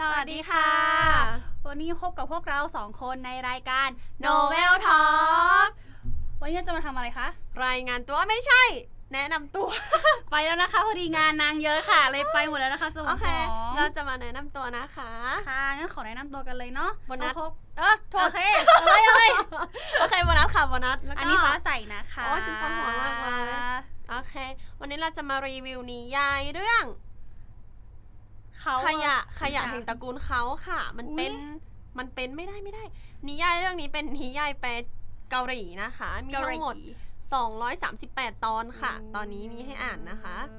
สวัสดีค่ะ วันนี้พบกับพวกเราสองคนในรายการ Novel Talk วันนี้เราจะมาทำอะไรคะ รายงานตัวไม่ใช่ แนะนำตัว ไปแล้วนะคะพอดีงานนางเยอะค่ะ เลยไปหมดแล้วนะคะสมโอองเคสองเราจะมาแนะนำตัวนะคะ ค่ะงั้นขอแนะนำตัวกันเลยเนาะโบนัสเอาพบเออโทโอษเคเอาเลยเอาเลยโอเคโบนัสค่ะโบนัสแล้วก็ อันนี้ฟ้าใสนะคะโอ้ยฉันปวดหัวมากเลย โอเค วันนี้เราจะมารีวิวนิยายเรื่อง เขาขยะขยะแห่งตระกูลเขาค่ะ มันเป็นอุ๊ยมันเป็นไม่ได้ไม่ได้ นิยายเรื่องนี้เป็นนิยายแปลเกาหลีนะคะ มีเกาทั้หลีงหมด 238 ตอนค่ะ ตอนนี้มีให้อ่านนะคะเอ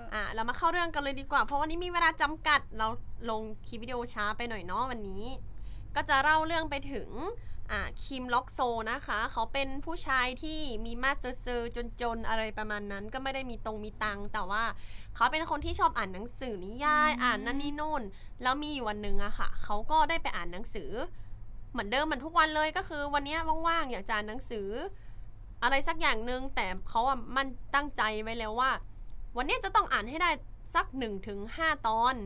ออะเรามาเข้าเรื่องกันเลยดีกว่า เพราะวันนี้มีเวลาจำกัด เราลงคลิปวิดีโอช้าไปหน่อยเนาะวันนี้ ก็จะเล่าเรื่องไปถึง อะคิมล็อกโซนะคะ เขาเป็นผู้ชายที่มีมาดเซอร์ๆจนๆ อะไรประมาณนั้นก็ไม่ได้มีตรงมีตังค์แต่ว่า เขาเป็นคนที่ชอบอ่านหนังสือนิยายอ่านนั่นนี่โน่น แล้วมีอยู่วันหนึ่งอะค่ะ เขาก็ได้ไปอ่านหนังสือ เหมือนเดิมเหมือนทุกวันเลยก็คือวันเนี้ยว่างๆอยากจะอ่านหนังสือ อะไรสักอย่างหนึ่งแต่เขาอะมันตั้งใจไว้แล้วว่า วันเนี้ยจะต้องอ่านให้ได้ สัก1นถึงหตอน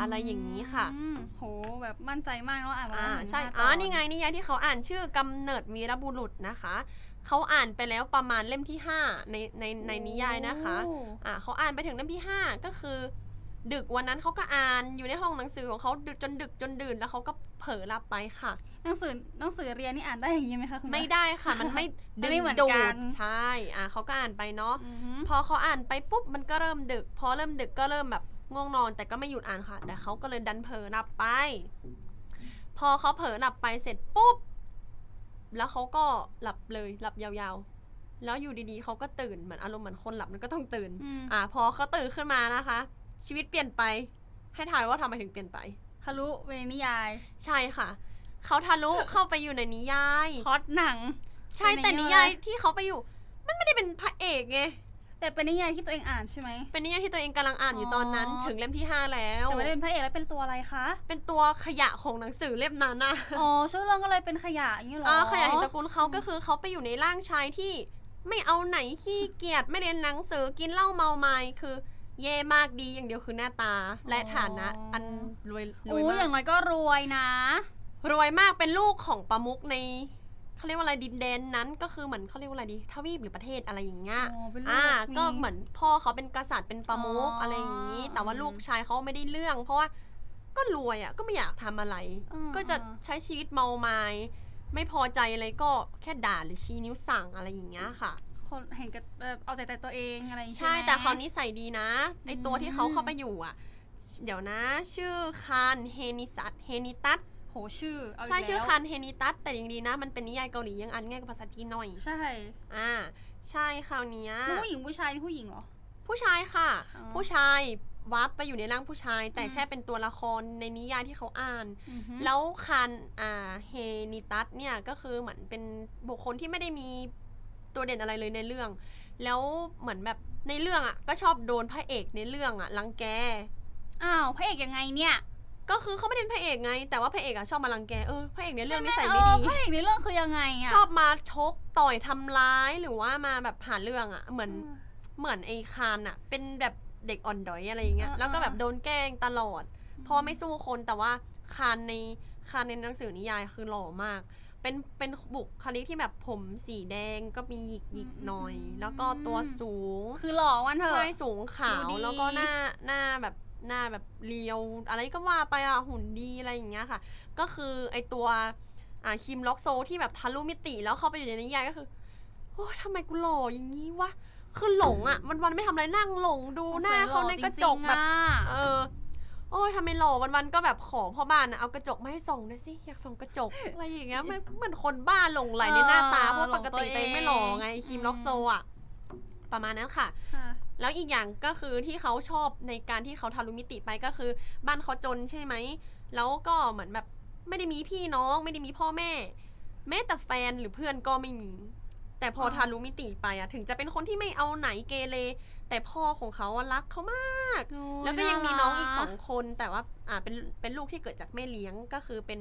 อะไรอย่างนี้ค่ะอืมโหแบบมั่นใจมากเนาะอ่านมาอ่าถึงใช่ห้าตอ๋อนี่ไงนิยายที่เขาอ่านชื่อกำเนิดวีรบุรุษนะคะเขาอ่านไปแล้วประมาณเล่มที่ 5 ในในในนิยายนะคะโอ้อ่าเขาอ่านไปถึงเล่มที่ 5 ก็คือ ดึกวันนั้นเขาก็อ่านอยู่ในห้องหนังสือของเขาดึกจนดึกจนดื่นแล้วเขาก็เผลอหลับไปค่ะ หนังสือหนังสือเรียนนี่อ่านได้อย่างนี้ไหมคะคุณไม่ได้ค่ะ มันไม่มันดึไม่งเหมือนดูกัดน ใช่อ่าเขาก็อ่านไปเนาะอือหือพอเขาอ่านไปปุ๊บมันก็เริ่มดึก พอเริ่มดึกก็เริ่มแบบง่วงนอน แต่ก็ไม่หยุดอ่านค่ะ แต่เขาก็เลยดันเผลอหลับไป พอเขาเผลอหลับไปเสร็จปุ๊บแล้วเขาก็หลับเลยหลับยาวๆ แล้วอยู่ดีๆเขาก็ตื่นเหมือนอารมณ์เหมือนคนหลับมันก็ต้องตื่น อืมอ่าพอเขาตื่นขึ้นมานะคะ ชีวิตเปลี่ยนไป ให้ทายว่าทำไมถึงเปลี่ยนไป ทะลุไปในนิยายใช่ค่ะ เขาทะลุ เข้าไปอยู่ในนิยาย พล็อดหนัง ใช่เป็นในแต่นินิยายยายที่เขาไปอยู่ มันไม่ได้เป็นพระเอกไง แต่เป็นนิยายที่ตัวเองอ่านใช่ไหม เป็นนิยายที่ตัวเองกำลังอ่านอยู่ตอนนั้น อ๋อ ถึงเล่มที่5แล้ว แต่ไม่ได้เป็นพระเอกแล้วเป็นตัวอะไรคะ เป็นตัวขยะของหนังสือเล่มนั้นนะอ๋อชื่อเรื่องก็เลยเป็นขยะอย่างนี้เหรออ่าขยะแห่งตระกูลเขาก็คือเขาไปอยู่ในร่างชายที่ไม่เอาไหนขี้เกียจไม่เรียนหนังสือกินเหล้าเมาไม้คือ เย่มากดีอย่างเดียวคือหน้าตา และฐานะอันรวยรโอ้วยอมาย่ากงน้อยก็รวยนะ รวยมากเป็นลูกของประมุขในเขาเรียกว่าอะไรดินแดนนั้น ก็คือเหมือนเขาเรียกว่าอะไรดีทวีปหรือประเทศอะไรอย่างเงี้ยอ๋อเป็นลูกอ่ามีก็เหมือนพ่อเขาเป็นกษัตริย์เป็นประมุขอ๋อออะไรอย่างนี้ แต่ว่าอืมลูกชายเขาไม่ได้เรื่อง เพราะว่าก็รวยอะ ก็ไม่อยากทำอะไร อืมก็จะใช้ชีวิตเมาไม้ไม่พอใจอะไรก็แค่ด่าหรือชี้นิ้วสั่งอะไรอย่างเงี้ยค่ะ คนเห็นกับเอ่อเอาใจแต่ตัวเองอะไรอย่างนี้ใช่ไหม แต่เขานิสัยดีนะไอตัวอืมที่เขาเข้าไปอยู่อะ เดี๋ยวนะ ชื่อคานเฮนิสัตเฮนิตัสโหชื่อเอากใช่ชื่อแล้วคานเฮนิตัสแต่ยังดีนะ มันเป็นนิยายเกาหลียังอ่านง่ายกว่าภาษาจีนหน่อยใช่อ่าใช่คราวเนี้ยผู้หญิงผู้ชายนี่ผู้หญิงเหรอ ผู้ชายค่ะ อ๋อผู้ชายวับไปอยู่ในร่างผู้ชาย แต่อืม แค่เป็นตัวละครในนิยายที่เขาอ่าน อือหือแล้วคันอ่าเฮนิตัสเนี่ยก็คือเหมือนเป็นบุคคลที่ไม่ได้มี ตัวเด่นอะไรเลยในเรื่อง แล้วเหมือนแบบในเรื่องอะ ก็ชอบโดนพระเอกในเรื่องอะรังแก อ้าวพระเอกยังไงเนี่ยก็คือเขาไม่ได้เป็นพระเอกไง แต่ว่าพระเอกอะชอบมารังแกเออพระเอกในเรื่องนิสัยใช่หไม่ดีเออพระเอกในเรื่องคือยังไงอะชอบมาชกต่อยทำร้ายหรือว่ามาแบบหาเรื่องอะเหมือนอืมเหมือนไอ้คานอะเป็นแบบเด็กอ่อนดอยอะไรอย่างเงี้ยเออแล้วก็แบบเออโดนแกล้งตลอด เพราะว่าไม่สู้คนแต่ว่าคานในคานในหนังสือนิยายคือหล่อมาก เป็นเป็นบุคลิกที่แบบผมสีแดงก็มีหยิกหยิกหน่อย แล้วก็ตัวสูงคือหล่อวันเถอะใช่สูงขาวดูดีแล้วก็หน้าหน้าแบบหน้าแบบเรียว อะไรก็ว่าไปอะหุ่นดีอะไรอย่างเงี้ยค่ะ ก็คือไอตัวอ่าคิมล็อกโซที่แบบทะลุมิติแล้วเข้าไปอยู่ในนิยายก็คือโอ้ยทำไมกูหล่ออย่างนี้วะคือหลงอะวันวันๆไม่ทำอะไรนั่งหลงดูหน้าเขาในกระจกแบบเออ โอ้ยทำไมหล่อวันๆก็แบบขอพ่อบ้านนะเอากระจกมาให้ส่องหน่อยสิอยากส่องกระจก อะไรอย่างเงี้ยมันเหมือนคนบ้าหลงไหลในหน้าตาเพราะปกติตัวเองไม่หล่อไงคิมล็อกโซอะประมาณนั้นค่ะ ค่ะแล้วอีกอย่างก็คือที่เขาชอบในการที่เขาทารุมิติไปก็คือ บ้านเขาจนใช่ไหม แล้วก็เหมือนแบบไม่ได้มีพี่น้อง ไม่ได้มีพ่อแม่ แม้แต่แฟนหรือเพื่อนก็ไม่มี แต่พออ๋อทารุมิติไปอะถึงจะเป็นคนที่ไม่เอาไหนเกเร แต่พ่อของเขาอะรักเขามาก โอ้แล้วก็ยังมีน้องอีการัสองคน แต่ว่าอ่าเป็นเป็นลูกที่เกิดจากแม่เลี้ยงก็คือเป็น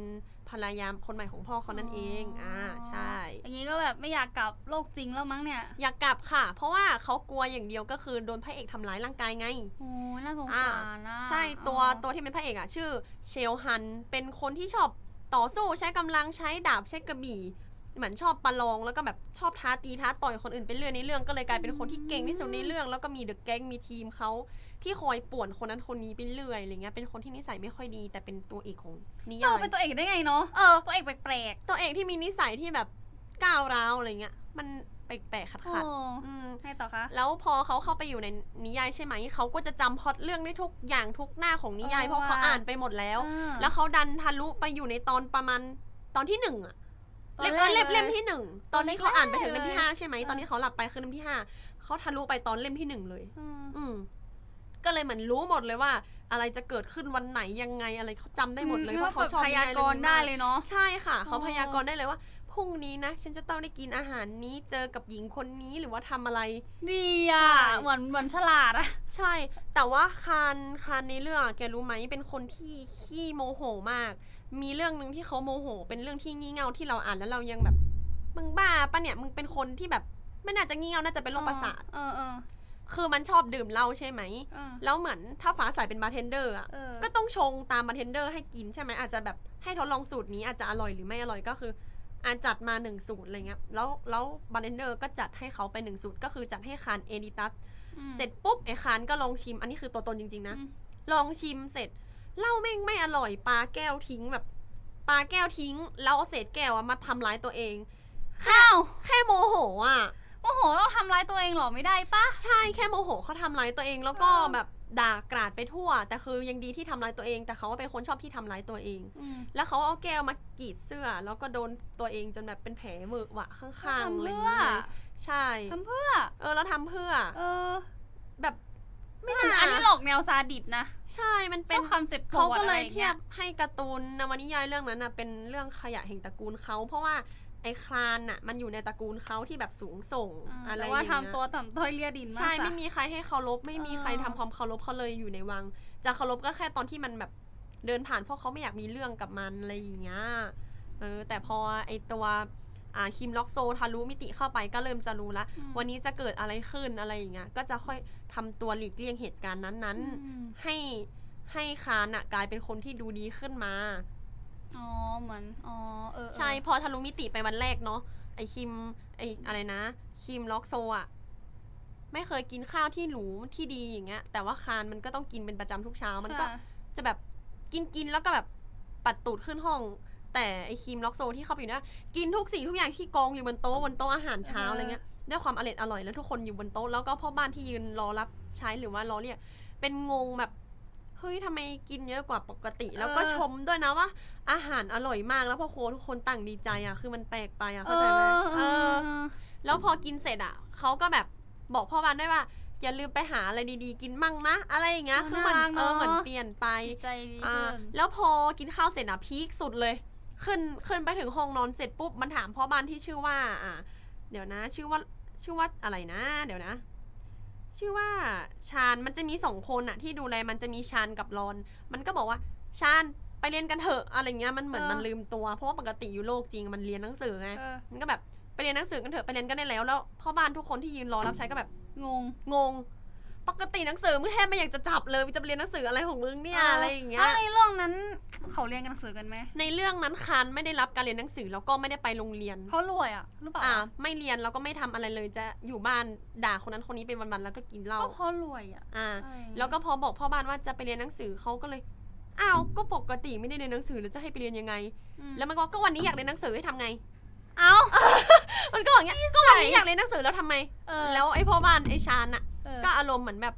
ภรรยาคนใหม่ของพ่อเขานั่นเองอ่าใช่ อย่างนี้ก็แบบไม่อยากกลับโลกจริงแล้วมั้งเนี่ยอยากกลับค่ะ เพราะว่าเขากลัวอย่างเดียวก็คือโดนพระเอกทำร้ายร่างกายไง โอ้น่าสงอ่าสารนะใช่ตัวอ๋อตัวที่เป็นพระเอกอะชื่อเชลฮัน เป็นคนที่ชอบต่อสู้ใช้กำลังใช้ดาบใช้กระบี่ เหมือนชอบประลองแล้วก็แบบชอบท้าตีท้าต่อยคนอื่นไปเรื่อยในเรื่องก็เลยกลายเป็นคนที่เก่งที่สุดในเรื่อง แล้วก็มีเดอะแก๊งมีทีมเขาที่คอยป่วนคนนั้นคนนี้ไปเรื่อยอะไรเงี้ยเป็นคนที่นิสัยไม่ค่อยดี แต่เป็นตัวเอกของนิาเอยอยเป็นตัวเอกได้ไงเนาะเออตัวเอกแปลกตัวเอกที่มีนิสัยที่แบบก้าวร้าวอะไรเงี้ยมันแปลกๆขัๆโอ้ดๆอืมให้ต่อคะ แล้วพอเขาเข้าไปอยู่ในนิยายใช่ไหม เขาก็จะจำพล็อตเรื่องได้ทุกอย่างทุกหน้าของนิยายเออเพราะเขาว่ะอ่านไปหมดแล้วอ่าแล้วเขาดันทะลุไปอยู่ในตอนประมาณตอนที่หนึ่งอะ ตอนเล่มแรกเล่มเลย เล่มที่หนึ่งตอนนี้เขาอ่านไปถึงเล่มที่เลยห้าใช่ไหมเออตอนนี้เขาหลับไปคือเล่มที่ห้าเขาทะลุไปตอนเล่มที่หนึ่งเลย อืม อืม ก็เลยเหมือนรู้หมดเลยว่า อะไรจะเกิดขึ้นวันไหนยังไงอะไรเขาจำได้หมดเลยเพราะเขาชอบพนิยายายกเรื่องรณ์นี้ได้มากเลยเนาะ ใช่ค่ะ เขาอ๋อพยากรณ์ได้เลยว่าพรุ่งนี้นะฉันจะต้องได้กินอาหารนี้เจอกับหญิงคนนี้หรือว่าทำอะไร ดีอะ ใช่ เหมือนเหมือนฉลาดอะ ใช่ แต่ว่าคานคานในเรื่องอะแกรู้ไหมเป็นคนที่ขี้โมโหมาก มีเรื่องหนึ่งที่เขาโมโห เป็นเรื่องที่งี่เง่าที่เราอ่านแล้วเรายังแบบ มึงบ้าปะเนี่ย มึงเป็นคนที่แบบไม่น่าจะงี่เง่าน่าจะเป็นโรคประสาท เออเออ คือมันชอบดื่มเหล้าใช่ไหม เออ แล้วเหมือนถ้าฟ้าใสเป็นบาร์เทนเดอร์อะ เออ ก็ต้องชงตามบาร์เทนเดอร์ให้กินใช่ไหมอาจจะแบบให้ทดลองสูตรนี้อาจจะอร่อยหรือไม่อร่อยก็คืออาจัดมาหนึ่งสูตรอะไรเงี้ย แล้วแล้วบาร์เทนเดอร์ก็จัดให้เขาไปหนึ่งสูตรก็คือจัดให้คานเอดิตัส อืมเสร็จปุ๊บไอ้คานก็ลองชิม อันนี้คือตัวตนจริงๆนะ อืม ลองชิมเสร็จ เหล้าแม่งไม่อร่อยปลาแก้วทิ้งแบบปลาแก้วทิ้ง แล้วเอาเศษแก้วอะมาทำร้ายตัวเอง แค่อ้าวแค่โมโหอะ โอ้โหเราทำร้ายตัวเองเหรอไม่ได้ปะ ใช่แค่โมโหเขาทำร้ายตัวเองแล้วก็เออ แบบด่ากราดไปทั่ว แต่คือยังดีที่ทำร้ายตัวเอง แต่เขาว่าเป็นคนชอบที่ทำร้ายตัวเองอืมแล้วเขาเอาแก้วมากรีดเสื้อ แล้วก็โดนตัวเองจนแบบเป็นแผลเวอะหวะข้างๆทำอะไรอย่างเพื่อเงี้ยใช่ทำเพื่อ เออแล้วทำเพื่อ เออ แบบ ไม่ไม่น่าอันนี้หลอกแนวซาดิสนะใช่มันเป็เป็นนความเจ็บปวดเขาก็เลยอะไรอางเทีงี้ยบให้การ์ตูนนวนิยายเรื่องนั้นน่ะเป็นเรื่องขยะแห่งตระกูลเขาเพราะว่าไอ้คลานน่ะมันอยู่ในตระกูลเขาที่แบบสูงส่งอ่าอะไรอแต่ย่างว่าเงี้ทำตัวยต่ำต้อยเลียดินมากใช่จ้ะ ไม่มีใครให้เคารพไม่มีเออใครทำความเคารพเขาเลยอยู่ในวัง จะเคารพก็แค่ตอนที่มันแบบเดินผ่านเพราะเขาไม่อยากมีเรื่องกับมันอะไรอย่างเงี้ยเออแต่พอไอตัวอ่า คิมล็อกโซทะลุมิติเข้าไปก็เริ่มจะรู้ละอืมวันนี้จะเกิดอะไรขึ้นอะไรอย่างเงี้ยก็จะค่อยทำตัวหลีกเลี่ยงเหตุการณ์นั้นๆอืมให้ให้คานอะกลายเป็นคนที่ดูดีขึ้นมาอ๋อเหมือนอ๋อเออเออใช่พอทะลุมิติไปวันแรกเนาะไอคิมไออะไรนะ คิมล็อกโซอะไม่เคยกินข้าวที่หรูที่ดีอย่างเงี้ย แต่ว่าคานมันก็ต้องกินเป็นประจำทุกเช้า มันก็ใช่จะแบบกินกินแล้วก็แบบปัดตูดขึ้นห้อง แต่ไอคิมล็อกโซที่เข้าไปอยู่นะกินทุกสิ่งทุกอย่างที่กองอยู่บนโต๊ะบนโต๊ะอาหารเช้าอะไรเงี้ยด้วยความอร่อยอร่อยแล้วทุกคนอยู่บนโต๊ะแล้วก็พ่อบ้านที่ยืนรอรับใช้หรือว่ารอเรียกเป็นงงแบบเฮ้ยทำไมกินเยอะกว่าปกติ แล้วก็ชมด้วยนะว่า อาหารอร่อยมากแล้วพ่อโครัวทุกคนต่างดีใจอะคือมันแปลกไปอะเข้าใจไหมเออ แล้วพอกินเสร็จอะเขาก็แบบบอกพ่อบ้านได้วยว่าอย่าลืมไปหาอะไรดีๆ กินมั่งนะ อะไรอย่างเงี้ยเออคือมันน่ารักเออเนอะเหมือนเปลี่ยนไปดีใจดีอ่าขึ้นแล้วพอกินข้าวเสร็จอะพีคสุดเลย ขึ้นขึ้นไปถึงห้องนอนเสร็จปุ๊บมันถามพ่อบ้านที่ชื่อว่า อ่า เดี๋ยวนะ ชื่อว่าชื่อว่าอะไรนะ เดี๋ยวนะ ชื่อว่าชาญมันจะมีสองคนอะที่ดูแลมันจะมีชาญกับรอน มันก็บอกว่าชาญไปเรียนกันเถอะอะไรเงี้ยมันเหมือนเออมันลืมตัว เพราะว่าปกติอยู่โลกจริงมันเรียนหนังสือไงเออ มันก็แบบไปเรียนหนังสือกันเถอะไปเรียนกันได้แล้วแล้วพ่อบ้านทุกคนที่ยืนรอรับใช้ก็แบบงง งง ปกติหนังสือมึงแทบไม่อยากจะจับเลยมึงจะไปเรียนหนังสืออะไรของมึงเนี่ยอะไรอย่างเงี้ย แล้วในเรื่องนั้นเขาเรียนกันหนังสือกันไหมในเรื่องนั้นคันไม่ได้รับการเรียนหนังสือแล้วก็ไม่ได้ไปโรงเรียนเขารวยอะหรือเปล่าอ่า ไม่เรียนแล้วก็ไม่ทำอะไรเลยจะอยู่บ้านด่าคนนั้นคนนี้เป็นวันๆแล้วก็กินเหล้าก็เพราะรวยอะอ่าอะไรอย่างเงี้ยแล้วก็พอบอกพ่อบ้านว่าจะไปเรียนหนังสือเขาก็เลย อ้าว ก็ปกติไม่ได้เรียนหนังสือแล้วจะให้ไปเรียนยังไง อืมแล้วมันก็ก็วันนี้อยากเรียนหนังสือให้ทำไง เอ้ามันก็บอกอย่างเงี้ย ก็วันนี้อยากเรียนหนังสือแล้วทำไม เออแล้วไอ้พ่อบ้านไอ้ชานอะเออ ก็อารมณ์เหมือนแบบ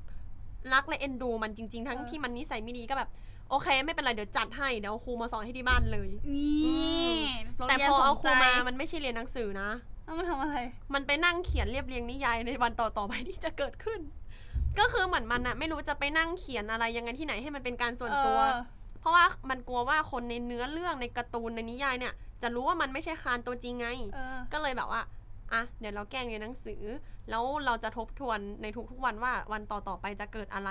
รักและเอ็นดูมันจริง ๆ ทั้งเออที่มันนิสัยไม่ดีก็แบบ โอเค ไม่เป็นไรเดี๋ยวจัดให้เดี๋ยวเอาครูมาสอนให้ที่บ้านเลยนี่โรงแต่เรียนพอเอาสนครูใจมามันไม่ใช่เรียนหนังสือนะแล้วมันทำอะไร มันไปนั่งเขียนเรียบเรียงนิยายในวันต่อๆไปที่จะเกิดขึ้น ก็คือเหมือนมันอะไม่รู้จะไปนั่งเขียนอะไรยังไงที่ไหนให้มันเป็นการส่วนตัวเออเพราะว่ามันกลัวว่าคนในเนื้อเรื่องในการ์ตูนในนิยายเนี่ย จะรู้ว่ามันไม่ใช่คานตัวจริงไงเออก็เลยแบบว่า อะเดี๋ยวเราแกล้งเรียนหนังสือ แล้วเราจะทบทวนในทุกๆวันว่าวันต่อๆไปจะเกิดอะไร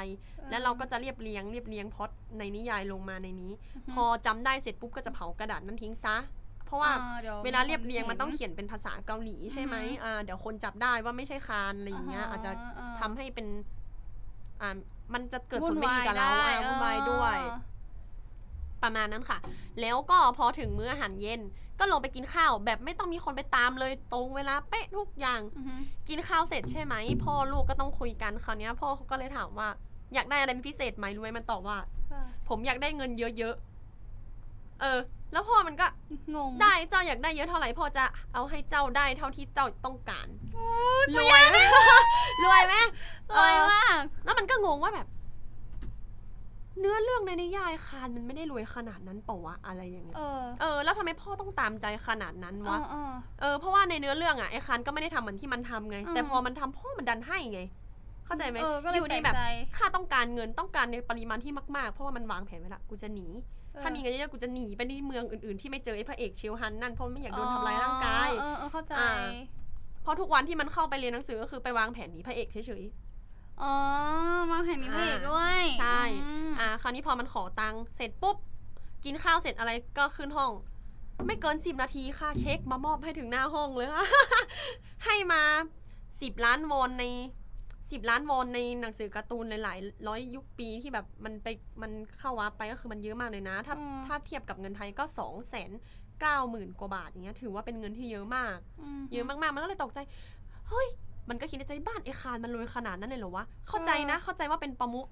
แล้วเราก็จะเรียบเรียงเรียบเรียงพล็อดในนิยายลงมาในนี้ พอจำได้เสร็จปุ๊บก็จะเผากระดาษนั้นทิ้งซะ เพราะว่าอ่ดี๋ยเวลาเรียบเรียงมันต้องเขียนเป็นภาษาเกาหลีใช่ไหมอือฮึอ่าเดี๋ยวคนจับได้ว่าไม่ใช่คานอะไรอย่างเงี้ยอาจจะทำให้เป็นอ่ามันจะเกิดผลไม่ดีกับเราอ่าวุ่นวายด้วย ประมาณนั้นค่ะ แล้วก็พอถึงมื้ออาหารเย็น ก็ลงไปกินข้าว แบบไม่ต้องมีคนไปตามเลยตรงเวลาเป๊ะทุกอย่างอือฮึกินข้าวเสร็จใช่ไหมพ่อลูกก็ต้องคุยกันคราวเนี้ยพ่อเขาก็เลยถามว่า อยากได้อะไรเป็นพิเศษไหมรู้ไหมมันตอบว่า ผมอยากได้เงินเยอะๆเออ แล้วพ่อมันก็งงได้เจ้าอยากได้เยอะเท่าไหร่พ่อจะเอาให้เจ้าได้เท่าที่เจ้าต้องการรวยไหมรวยไหมรวยมากแล้วมันก็งงว่าแบบ เนื้อเรื่องในนิยายคานมันไม่ได้รวยขนาดนั้นเปล่าวะอะไรอย่างเงี้ย เออ เออ แล้วทำไมพ่อต้องตามใจขนาดนั้นเอวะอเออ เออ เพราะว่าในเนื้อเรื่องอะไอ้คานก็ไม่ได้ทำเหมือนที่มันทำไง อืมแต่พอมันทำพ่อมันดันให้ไง เข้าใจไหมเออก็เลยอยู่ดีแบบแปลกใจ ข้าต้องการเงินต้องการในปริมาณที่มากๆ เพราะว่ามันวางแผนไว้ละกูจะหนีถ้ามีเงินเยอะๆกูจะหนีไปที่เมืองอื่นๆที่ไม่เจอไอ้พระเอกเชลฮันนั่นเพราะไม่อยากโดนทำร้ายร่างกาย เออเออเข้าใจ อ่า เพราะทุกวันที่มันเข้าไปเรียนหนังสือก็คือไปวางแผนหนีพระเอกเฉยอ๋อมาแผ่นนี้พระเอกด้วย ใช่ อืม ๆอ่าค ราวนี้พอมันขอตังค์เสร็จปุ๊บ กินข้าวเสร็จอะไรก็ขึ้นห้อง ไม่เกินสิบนาทีค่ะเช็คมามอบให้ถึงหน้าห้องเลยค่ะให้มาสิบล้านวอนในสิบล้านวอนในหนังสือการ์ตูนหลายๆร้อยยุคปีที่แบบมันไปมันเข้าวับไปก็คือมันเยอะมากเลยนะ ถ้าอืม ถ้าเทียบกับเงินไทยก็สองแสนเก้าหมื่นกว่าบาทอย่างเงี้ยถือว่าเป็นเงินที่เยอะมากมเยอะมากๆ มันก็เลยตกใจ เฮ้ย มันก็คิดในใจบ้านไอ้คานมันรวยขนาดนั้นเลยเหรอวะ เข้าใจนะ เข้าใจว่าเป็นประมุข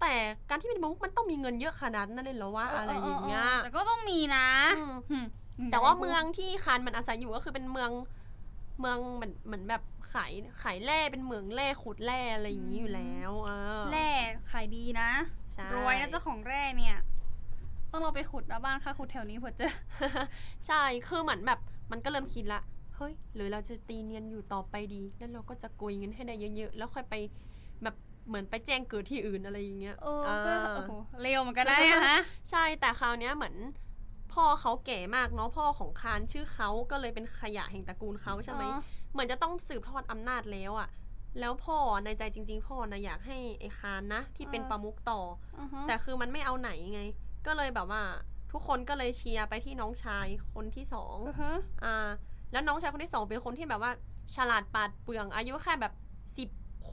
แต่การที่เป็นประมุขมันต้องมีเงินเยอะขนาดนั้นเลยเหรอวะอะไรอย่างเงี้ยแต่ก็ต้องมีนะอืมอืมแต่ว่าเมืองที่คานมันอาศัยอยู่ก็คือเป็นเมืองเมืองเหมือนเหมือนแบบขายขายแร่เป็นเหมืองแร่ขุดแร่อะไรอย่างนี้อยู่แล้วเออแร่ขายดีนะใช่รวยนะเจ้าของแร่เนี่ย ต้องเราไปขุดแล้วบ้านค่าขุดแถวนี้เผื่อเจอใช่คือเหมือนแบบมันก็เริ่มคิดละเฮ้ยหรือเราจะตีเนียนอยู่ต่อไปดี แล้วเราก็จะโกยเงินให้ได้เยอะๆแล้วค่อยไปแบบ เหมือนไปแจ้งเกิดที่อื่นอะไรอย่างเงี้ยเออเออโอ้โหเร็วเหมือนกันนะเนี่ยฮะใช่แต่คราวเนี้ยเหมือนพ่อเขาแก่มากเนาะพ่อของคานชื่อเขาก็เลยเป็นขยะแห่งตระกูลเขาใช่ไหมอ๋อเหมือนจะต้องสืบทอดอำนาจแล้วอะแล้วพ่อในใจจริง ๆ พ่อนะอยากให้ไอ้คานนะ ที่เป็นประมุขต่ออือฮะแต่คือมันไม่เอาไหนไง ก็เลยแบบว่า ทุกคนก็เลยเชียร์ไปที่น้องชายคนที่สองอือฮะอ่า แล้วน้องชายคนที่สองเป็นคนที่แบบว่า ฉลาดปราดเปรื่องอายุแค่แบบสิบข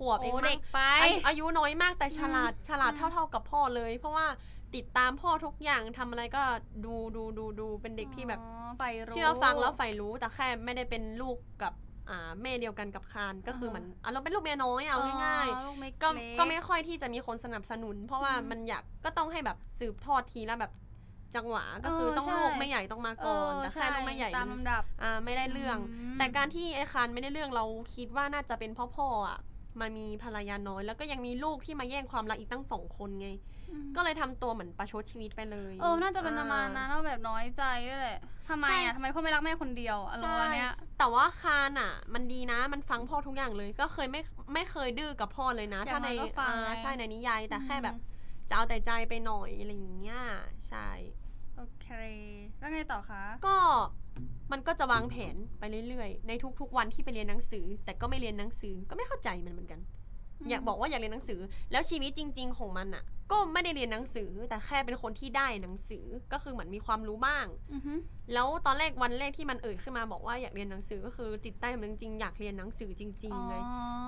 วบเองโอ้มั้เด็งกไป อายุอายุน้อยมากแต่ฉลาดฉลาดอืม เท่าๆกับพ่อเลย เพราะว่าติดตามพ่อทุกอย่างทำอะไรก็ดูดูดูดูเป็นเด็กที่แบบ อ๋อใฝ่รู้ เชื่อฟังแล้วใฝ่รู้แต่แค่ไม่ได้เป็นลูกกับอ่าแม่เดียวกันกับคานก็คือเหมือนอะเราเป็นลูกเมียน้อยเอาง่ายอ๋อลูกเล็ๆก็ก็ไม่ค่อยที่จะมีคนสนับสนุน เพราะว่าอืมมันอยากก็ต้องให้แบบสืบทอดทีละแบบจังหวะก็คือเออต้องใช่ ลูกไม่ใหญ่ต้องมาก่อนแต่แค่ลูกไม่ใหญ่ตามลำดับอ่าไม่ได้เรื่อง มแต่การที่ไอคานไม่ได้เรื่องเราคิดว่าน่าจะเป็นเพ่อพ่ออะ มามีภรรยาน้อย แล้วก็ยังมีลูกที่มาแย่งความรักอีกตั้งสองคนไงอืมก็เลยทำตัวเหมือนประชดชีวิตไปเลยเออน่าจะเป็นประมาณนั้นแล้วแบบน้อยใจด้วยแหละทำไมใช่อะทำไมพ่อไม่รักแม่คนเดียวอะไรประมาณเนี้ยแต่ว่าคานอะ มันดีนะมันฟังพ่อทุกอย่างเลย ก็เคยไม่ไม่เคยดื้อกับพ่อเลยนะอย่างถ้าในน้อยก็ฟังอ่าไงใช่ในนิยายแต่แค่อืมแบบจะเอาแต่ใจไปหน่อยอะไรอย่างเงี้ยใช่โอเค แล้วไงต่อคะ ก็ มันก็จะวางแผนไปเรื่อยๆ ในทุกๆวันที่ไปเรียนหนังสือ แต่ก็ไม่เรียนหนังสือก็ไม่เข้าใจมันเหมือนกัน อยากบอกว่าอยากเรียนหนังสือ แล้วชีวิตจริง ๆ ของมันอะก็ไม่ได้เรียนหนังสือ แต่แค่เป็นคนที่ได้หนังสือก็คือเหมือนมีความรู้บ้าง อือฮึแล้วตอนแรกวันแรกที่มันเอ่ยขึ้นมาบอกว่าอยากเรียนหนังสือก็คือจิตใต้สำนึกจริงๆอยากเรียนหนังสือจริง ๆไง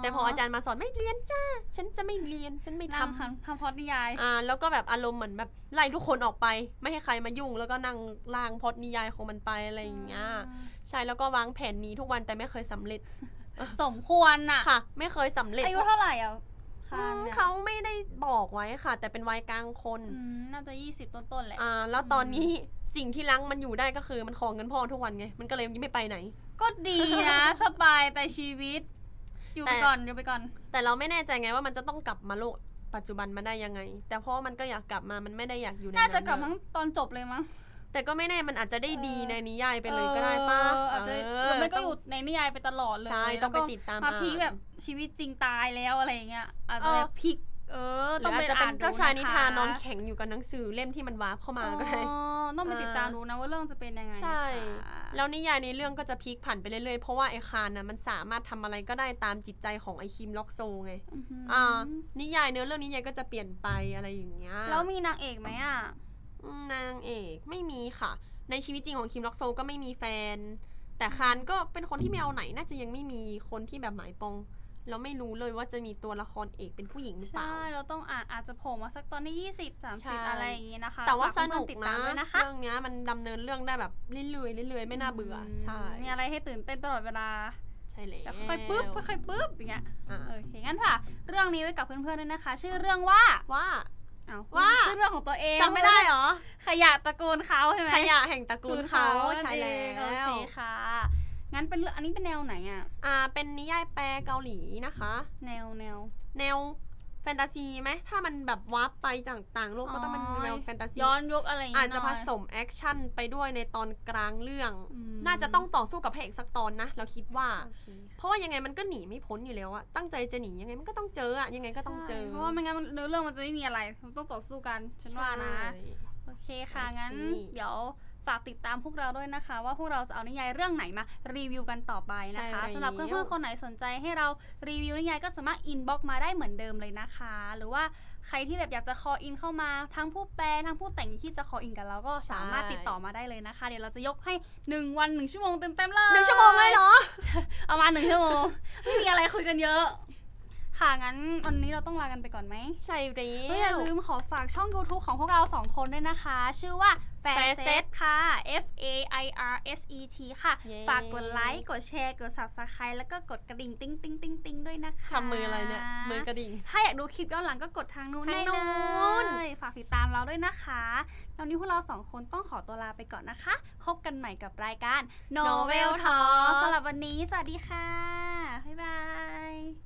แต่พออาจารย์มาสอนไม่เรียนจ้า ฉันจะไม่เรียน ฉันไม่ทำทำทำทำพล็อดนิยาย อ่า แล้วก็แบบอารมณ์เหมือนแบบไล่ทุกคนออกไป ไม่ให้ใครมายุ่ง แล้วก็นั่งล่างพล็อดนิยายของมันไปอะไรอย่างเงี้ย ใช่ แล้วก็วางแผนหนี้ทุกวันแต่ไม่เคยสำเร็จ สมควรน่ะ ค่ะ ไม่เคยสำเร็จอายุเท่าไหร่อะอืคานมเนี่ยเขาไม่ได้บอกไว้ค่ะ แต่เป็นวัยกลางคนอืมน่าจะยี่สิบต้นๆแหละ อ่าแล้วตอนนี้สิ่งที่ลังมันอยู่ได้ก็คือมันขอเงินพ่อทุกวันไงมันก็เลยไม่ไปไหน ก็ดีนะ สบายแต่ชีวิต อยู่แต่ไปก่อนอยู่ไปก่อน แต่เราไม่แน่ใจไงว่ามันจะต้องกลับมาโลกปัจจุบันมาได้ยังไง แต่เพราะว่ามันก็อยากกลับมามันไม่ได้อยากอยู่ในน่าจะกลับอะมั้งตอนจบเลยมั้ง แต่ก็ไม่แน่มันอาจจะได้ดีเออในนิยายไปเลยก็ได้ป้าเอออาจจะหรือไม่ก็อยู่ในนิยายไปตลอดเลยใช่ต้องไปแล้วติดตามมาพลิกอ่านแบบชีวิตจริงตายแล้วอะไรอย่างเงี้ยอาจจะเออแบบพลิกเออหรืต้องออาไปจจะเป็นอ่านดูเจ้าชายนิทานะคะนอนแข็งอยู่กับหนังสือเล่มที่มันวาร์ปเข้ามาก็ได้เออต้องไปเออติดตามดูนะว่าเรื่องจะเป็นยังไง ใช่ค่ะแล้วนิยายในเรื่องก็จะพลิกผันไปเรื่อยๆ เพราะว่าไอคานนะมันสามารถทำอะไรก็ได้ตามจิตใจของไอคิมล็อกโซไงอื้อหือออ่า นิยายเนื้อเรื่องนิยายก็จะเปลี่ยนไปอะไรอย่างเงี้ย แล้วมีนางเอกไหมอะอืม นางเอกไม่มีค่ะ ในชีวิตจริงของคิมล็อกโซก็ไม่มีแฟน แต่คานก็เป็นคนที่ไม่เอาไหนน่าจะยังไม่มีคนที่แบบหมายปอง เราไม่รู้เลยว่าจะมีตัวละครเอกเป็นผู้หญิงหรือเปล่า ใช่ เราต้องอ่านอาจจะโผล่มาสักตอนที่20 ใช่ 30 อะไรอย่างงี้นะคะแต่ว่าสฝเพื่นุอกๆติดนะตามด้วยนะคะเรื่องเนี้ยมันดำเนินเรื่องได้แบบเรื่อยๆเรื่อยๆไม่น่าเบื่ออใช่มีอะไรให้ตื่นเต้นตลอดเวลาใช่แล้วแล้วค่อยๆปุ๊บค่อยๆปุ๊บอย่างเงี้ยอะโอเคงั้นค่ะ เรื่องนี้ไว้กับเพื่อนๆด้วยนะคะ ชื่อเรื่องว่า ว่า เอ้าว่า ชื่อเรื่องของตัวเองจำไม่ได้เหรอ ขยะตระกูลเขาใช่ไหมขยะแห่งตระกูลเขานั่นใช่เอแล้งโอว เคค่ะ งั้นเป็นเรื่องอันนี้เป็นแนวไหนอะอ่า เป็นนิยายแปลเกาหลีนะคะ แนวแนว แนว แฟนตาซีไหมถ้ามันแบบวาร์ปไปต่างๆโลกก็ต้องเป็นอ๋อแนวแฟนตาซีย้อนยุคอะไรอย่างอางี้จจะหผน่ยสมแอคชั่นไปด้วยในตอนกลางเรื่องอืมน่าจะต้องต่อสู้กับพระเอกสักตอนนะ เราคิดว่าโอเคเพราะว่ายังไงมันก็หนีไม่พ้นอยู่แล้วอะตั้งใจจะหนียังไงมันก็ต้องเจออะยังไงก็ต้องเจอใช่เพราะว่าไม่งั้นมันเนื้อเรื่องมันจะไม่มีอะไรมันต้องต่อสู้กันฉันว่านะใช่โอเคค่ะโอเคงั้น เดี๋ยว ฝากติดตามพวกเราด้วยนะคะ ว่าพวกเราจะเอานิยายเรื่องไหนมารีวิวกันต่อไปนะคะใช่สำหรับแล้วเพื่อนๆคนไหนสนใจให้เรารีวิวนิยายก็สามารถอินบ็อกมาได้เหมือนเดิมเลยนะคะ หรือว่าใครที่แบบอยากจะคออินเข้ามาทั้งผู้แปลทั้งผู้แต่งที่จะคออินกับเราก็สามารถติดต่อมาได้เลยนะคะ เดี๋ยวเราจะยกให้หนึ่งวันหนึ่งชั่วโมงเต็มๆเลยหนึ่งชั่วโมงเลยเหรอเอามาหนึ่งชั่วโมงไม่มีอะไรคุยกันเยอะค่ะ งั้นวันนี้เราต้องลากันไปก่อนไหม ใช่แล้เฮ้ยอย่าวลืมขอฝากช่อง YouTube ของพวกเราสองคนด้วยนะคะ ชื่อว่า f a i r Fair s e Set t ค่ะ F A I R S E T ค่ะ เย้ ฝากกดไลค์ กดแชร์ กด subscribe แล้วก็กดกระดิ่งติ้งติ้งติ้งติ้งด้วยนะคะทำมืออะไรเนี่ย มือกระดิ่ง ถ้าอยากดูคลิปย้อนหลังก็กดทางนู้นทางได้นู้เลน ย ฝากติดตามเราด้วยนะคะ ตอนนี้พวกเราสองคนต้องขอตัวลาไปก่อนนะคะ พบกันใหม่กับรายการ Novel Talk สำหรับวันนี้ สวัสดีค่ะ บ๊ายบาย